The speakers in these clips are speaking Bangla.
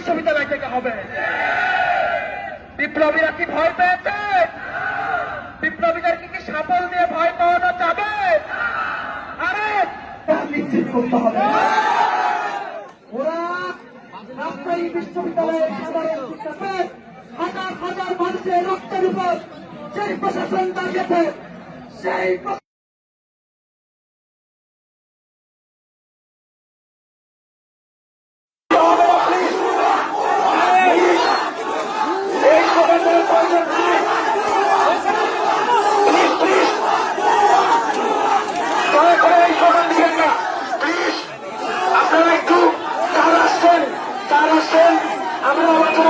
বিশ্ববিদ্যালয় থেকে হবে। বিপ্লবীরা কি ভয় পেয়েছে? বিপ্লবীদেরকে কি সাফল দিয়ে ভয় পাওয়ানো যাবে? আরে! নিশ্চিত করতে হবে। বিশ্ববিদ্যালয়ের হাজার হাজার মানুষের রক্তের উপর সেই প্রশাসন দাঁড়িয়েছে, সেই প্র- এই প্রশাসনের প্রয়োজন নেই। Please, please. দয়া করে এই স্লোগান দিবেন না। Please, আপনারা একটু কার আসছেন কার আসছেন আমরা আলোচনা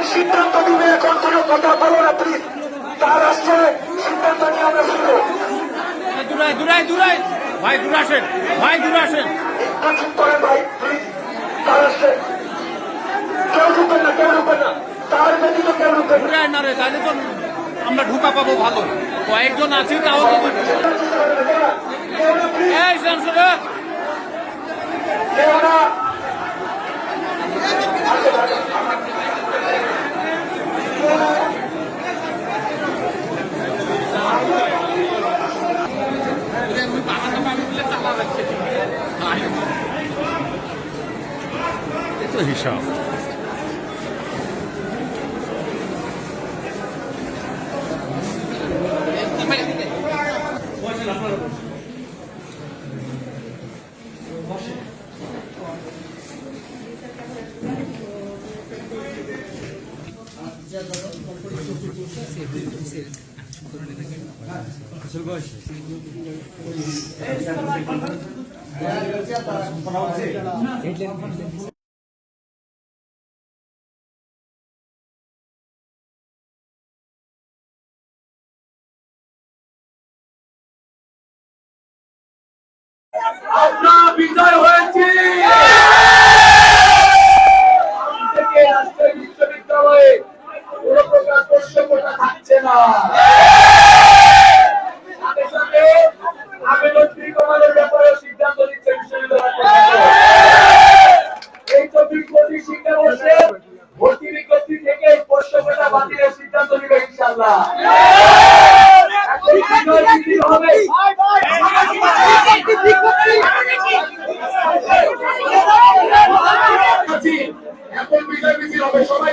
এখন সিদ্ধান্ত নিবে এখন কোনো কথা বলো না প্লিজ তার আসছে সিদ্ধান্ত নিয়ে আমরা দূরায় দূরায় দূরায় ভাই দূরে আসেন। ভাই দূরে আসেন। একটু চুপ করেন ভাই প্লিজ তার আসছে। কেউ ঢুকবেন না কেউ ঢুকবেন না। তার ব্যতীত কেউ ঢুকবেন না। রে তাহলে তো আমরা ঢুকা পাবো ভালো। কয়েকজন আছি তাও তো এই শামসুরা কেউ না। হিসাব আমরা বিজয় হয়েছি। থেকে রাজশাহী বিশ্ববিদ্যালয়ে কোনো প্রকার প্রশ্নপত্র থাকছে না। সাথে সাথে আবেদন ফি কমানোর ব্যাপারে সিদ্ধান্ত নিচ্ছে বিশ্ববিদ্যালয়। এই চব্বিশ পঁচিশ শিক্ষাবর্ষে থেকে প্রশ্নপত্র বাতিলের সিদ্ধান্ত নিবে ইনশাল্লাহ এখন বিজয় মিছিল হবে। এখন বিজয় মিছিল হবে সবাই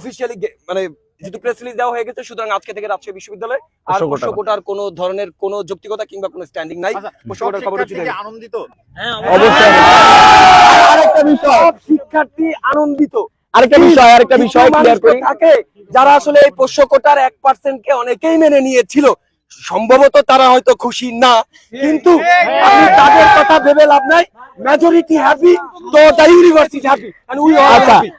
অফিসিয়ালি মানে যেহেতু প্রেস রিলিজ দেওয়া হয়ে গেছে সুতরাং আজকে থেকে রাজশাহী বিশ্ববিদ্যালয় আর। পোষ্য কোটার কোনো ধরনের কোনো যৌক্তিকতা কিংবা কোনো স্ট্যান্ডিং নাই। পোষ্য কোটার খবর হয়নি। আনন্দিত? অবশ্যই। আরেকটা বিষয় শিক্ষার্থী আনন্দিত। আরেকটা বিষয় আরেকটা বিষয় ক্লিয়ার করি। থাকে যারা আসলে এই পোষ্য কোটার এক পার্সেন্ট কে অনেকেই মেনে নিয়েছিল। সম্ভবত তারা হয়তো খুশি না কিন্তু আপনি তাদের কথা ভেবে লাভ নাই। Majority happy to the university happy and we all আচ্ছা। হ্যাপি